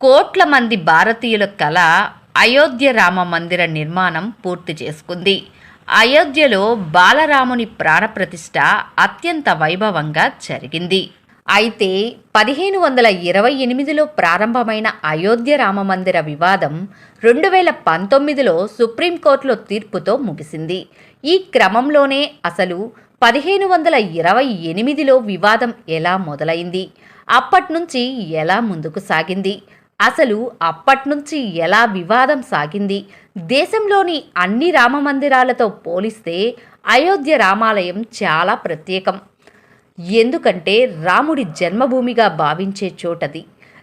కోట్ల మంది భారతీయుల కళ అయోధ్య రామ మందిర నిర్మాణం పూర్తి చేసుకుంది. అయోధ్యలో బాలరాముని ప్రాణప్రతిష్ఠ అత్యంత వైభవంగా జరిగింది. అయితే పదిహేను వందల ఇరవై ఎనిమిదిలో ప్రారంభమైన అయోధ్య రామ మందిర వివాదం రెండు వేల పంతొమ్మిదిలో సుప్రీంకోర్టులో తీర్పుతో ముగిసింది. ఈ క్రమంలోనే అసలు పదిహేను వందల ఇరవై ఎనిమిదిలో వివాదం ఎలా మొదలైంది? అప్పట్నుంచి ఎలా ముందుకు సాగింది? అసలు అప్పట్నుంచి ఎలా వివాదం సాగింది? దేశంలోని అన్ని రామ మందిరాలతో పోలిస్తే అయోధ్య రామాలయం చాలా ప్రత్యేకం. ఎందుకంటే రాముడి జన్మభూమిగా భావించే చోటది.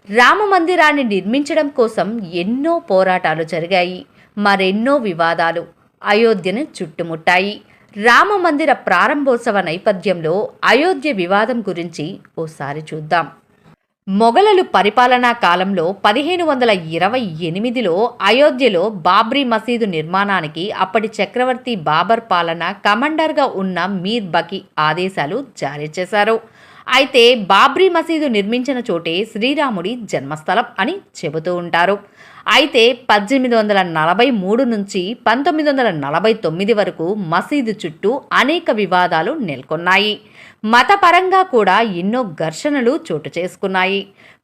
రామ మందిరాన్ని నిర్మించడం కోసం ఎన్నో పోరాటాలు జరిగాయి. మరెన్నో వివాదాలు అయోధ్యను చుట్టుముట్టాయి. రామ మందిర ప్రారంభోత్సవ నేపథ్యంలో అయోధ్య వివాదం గురించి ఓసారి చూద్దాం. మొఘలలు పరిపాలనా కాలంలో పదిహేను వందల ఇరవై ఎనిమిదిలో అయోధ్యలో బాబ్రీ మసీదు నిర్మాణానికి అప్పటి చక్రవర్తి బాబర్ పాలన కమాండర్గా ఉన్న మీర్ బకి ఆదేశాలు జారీ చేశారు. అయితే బాబ్రీ మసీదు నిర్మించిన చోటే శ్రీరాముడి జన్మస్థలం అని చెబుతూ ఉంటారు. అయితే పద్దెనిమిది వందల నలభై మూడు నుంచి పంతొమ్మిది వందల నలభై తొమ్మిది వరకు మసీదు చుట్టూ అనేక వివాదాలు నెలకొన్నాయి. మతపరంగా కూడా ఎన్నో ఘర్షణలు చోటు చేసుకున్నాయి.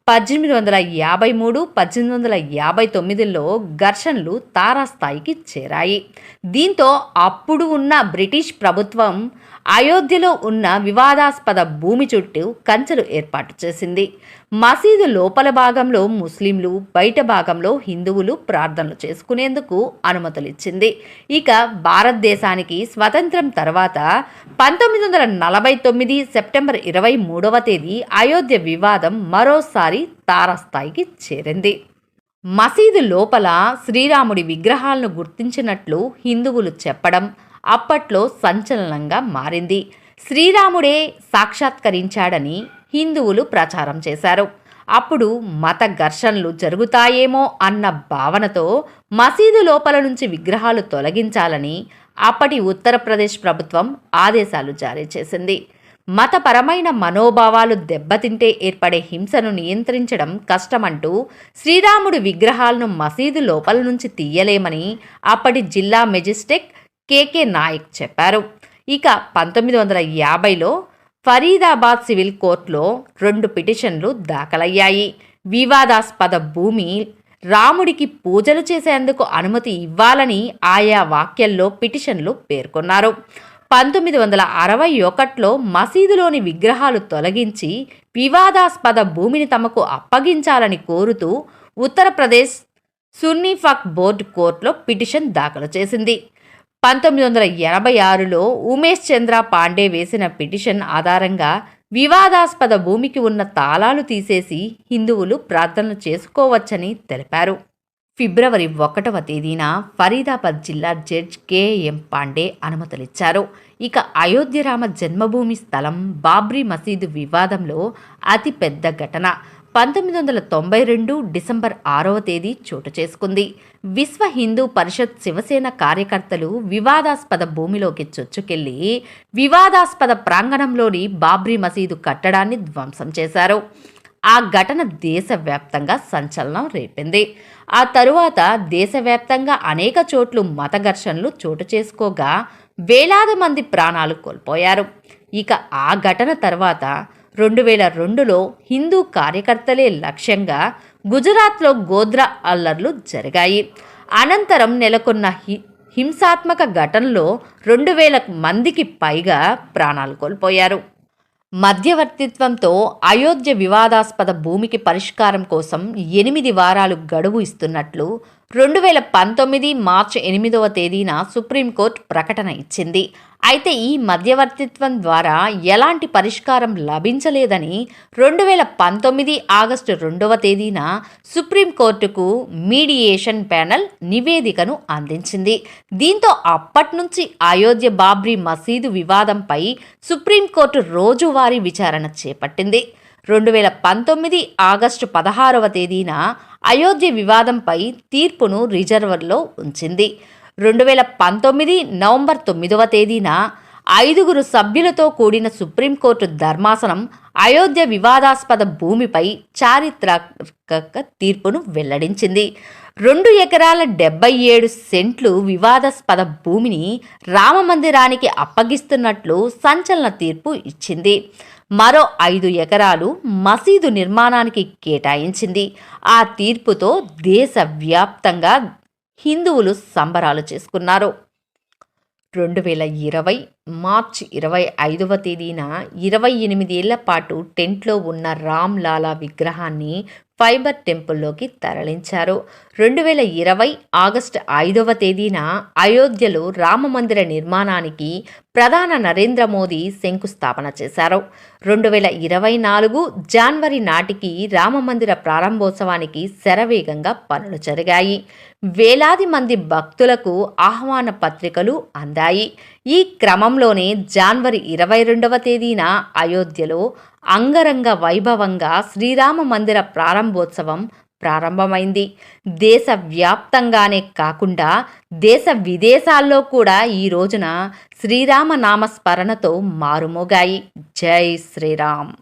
పద్దెనిమిది వందల యాభై మూడు పద్దెనిమిది వందల యాభై తొమ్మిదిలో ఘర్షణలు తారాస్థాయికి చేరాయి. దీంతో అప్పుడు ఉన్న బ్రిటిష్ ప్రభుత్వం అయోధ్యలో ఉన్న వివాదాస్పద భూమి చుట్టూ కంచెలు ఏర్పాటు చేసింది. మసీదు లోపల భాగంలో ముస్లింలు బయట భాగంలో హిందువులు ప్రార్థనలు చేసుకునేందుకు అనుమతులిచ్చింది. ఇక భారతదేశానికి స్వతంత్రం తర్వాత పంతొమ్మిది వందల నలభై తొమ్మిది సెప్టెంబర్ ఇరవై మూడవ తేదీ అయోధ్య వివాదం మరోసారి తారాస్థాయికి చేరింది. మసీదు లోపల శ్రీరాముడి విగ్రహాలను గుర్తించినట్లు హిందువులు చెప్పడం అప్పట్లో సంచలనంగా మారింది. శ్రీరాముడే సాక్షాత్కరించాడని హిందువులు ప్రచారం చేశారు. అప్పుడు మత ఘర్షణలు జరుగుతాయేమో అన్న భావనతో మసీదు లోపల నుంచి విగ్రహాలు తొలగించాలని అప్పటి ఉత్తరప్రదేశ్ ప్రభుత్వం ఆదేశాలు జారీ చేసింది. మతపరమైన మనోభావాలు దెబ్బతింటే ఏర్పడే హింసను నియంత్రించడం కష్టమంటూ శ్రీరాముడి విగ్రహాలను మసీదు లోపల నుంచి తీయలేమని అప్పటి జిల్లా మెజిస్ట్రేట్ కేకే నాయక్ చెప్పారు. ఇక పంతొమ్మిది వందల యాభైలో ఫరీదాబాద్ సివిల్ కోర్టులో రెండు పిటిషన్లు దాఖలయ్యాయి. వివాదాస్పద భూమి రాముడికి పూజలు చేసేందుకు అనుమతి ఇవ్వాలని ఆయా వాక్యాల్లో పిటిషన్లు పేర్కొన్నారు. పంతొమ్మిది వందల అరవై ఒకటిలో మసీదులోని విగ్రహాలు తొలగించి వివాదాస్పద భూమిని తమకు అప్పగించాలని కోరుతూ ఉత్తరప్రదేశ్ సున్నీఫక్ బోర్డు కోర్టులో పిటిషన్ దాఖలు చేసింది. పంతొమ్మిది వందల ఎనభై ఆరులో ఉమేష్ చంద్ర పాండే వేసిన పిటిషన్ ఆధారంగా వివాదాస్పద భూమికి ఉన్న తాళాలు తీసేసి హిందువులు ప్రార్థనలు చేసుకోవచ్చని తెలిపారు. ఫిబ్రవరి ఒకటవ తేదీన ఫరీదాబాద్ జిల్లా జడ్జ్ కేఎం పాండే అనుమతులిచ్చారు. ఇక అయోధ్యరామ జన్మభూమి స్థలం బాబ్రీ మసీదు వివాదంలో అతిపెద్ద ఘటన. పంతొమ్మిది వందల తొంభై రెండు డిసెంబర్ ఆరవ తేదీ చోటు చేసుకుంది. విశ్వ హిందూ పరిషత్ శివసేన కార్యకర్తలు వివాదాస్పద భూమిలోకి చొచ్చుకెళ్ళి వివాదాస్పద ప్రాంగణంలోని బాబ్రీ మసీదు కట్టడాన్ని ధ్వంసం చేశారు. ఆ ఘటన దేశవ్యాప్తంగా సంచలనం రేపింది. ఆ తరువాత దేశవ్యాప్తంగా అనేక చోట్ల మత ఘర్షణలు చోటు చేసుకోగా వేలాది మంది ప్రాణాలు కోల్పోయారు. ఇక ఆ ఘటన తర్వాత రెండు వేల రెండులో హిందూ కార్యకర్తలే లక్ష్యంగా గుజరాత్లో గోధ్రా అల్లర్లు జరిగాయి. అనంతరం నెలకొన్న హి హింసాత్మక ఘటనలో రెండు వేల మందికి పైగా ప్రాణాలు కోల్పోయారు. మధ్యవర్తిత్వంతో అయోధ్య వివాదాస్పద భూమికి పరిష్కారం కోసం ఎనిమిది వారాలు గడువు ఇస్తున్నట్లు రెండు వేల పంతొమ్మిది మార్చి ఎనిమిదవ తేదీన సుప్రీంకోర్టు ప్రకటన ఇచ్చింది. అయితే ఈ మధ్యవర్తిత్వం ద్వారా ఎలాంటి పరిష్కారం లభించలేదని రెండు వేల పంతొమ్మిది ఆగస్టు రెండవ తేదీన సుప్రీంకోర్టుకు మీడియేషన్ ప్యానెల్ నివేదికను అందించింది. దీంతో అప్పటి నుంచి అయోధ్య బాబ్రీ మసీదు వివాదంపై సుప్రీంకోర్టు రోజువారీ విచారణ చేపట్టింది. రెండు వేల పంతొమ్మిది ఆగస్టు పదహారవ తేదీన అయోధ్య వివాదంపై తీర్పును రిజర్వర్లో ఉంచింది. రెండు వేల పంతొమ్మిది నవంబర్ తొమ్మిదవ తేదీన ఐదుగురు సభ్యులతో కూడిన సుప్రీంకోర్టు ధర్మాసనం అయోధ్య వివాదాస్పద భూమిపై చారిత్రక తీర్పును వెల్లడించింది. రెండు ఎకరాల డెబ్బై ఏడు సెంట్లు వివాదాస్పద భూమిని రామమందిరానికి అప్పగిస్తున్నట్లు సంచలన తీర్పు ఇచ్చింది. మరో ఐదు ఎకరాలు మసీదు నిర్మాణానికి కేటాయించింది. ఆ తీర్పుతో దేశవ్యాప్తంగా హిందువులు సంబరాలు చేసుకున్నారు. రెండు వేల ఇరవై మార్చి ఇరవై ఐదవ తేదీన ఇరవై ఎనిమిదేళ్ళ పాటు టెంట్లో ఉన్న రామ్ లాలా విగ్రహాన్ని ఫైబర్ టెంపుల్లోకి తరలించారు. రెండు వేల ఇరవై ఆగస్టు ఐదవ తేదీన అయోధ్యలో రామమందిర నిర్మాణానికి ప్రధాన నరేంద్ర మోదీ శంకుస్థాపన చేశారు. రెండు వేల ఇరవై నాలుగు జనవరి నాటికి రామమందిర ప్రారంభోత్సవానికి శరవేగంగా పనులు జరిగాయి. వేలాది మంది భక్తులకు ఆహ్వాన పత్రికలు అందాయి. ఈ క్రమంలోనే జనవరి ఇరవై రెండవ తేదీన అయోధ్యలో అంగరంగ వైభవంగా శ్రీరామ మందిర ప్రారంభోత్సవం ప్రారంభమైంది. దేశవ్యాప్తంగానే కాకుండా దేశ విదేశాల్లో కూడా ఈ రోజున శ్రీరామనామస్మరణతో మారుమోగాయి. జై శ్రీరామ్.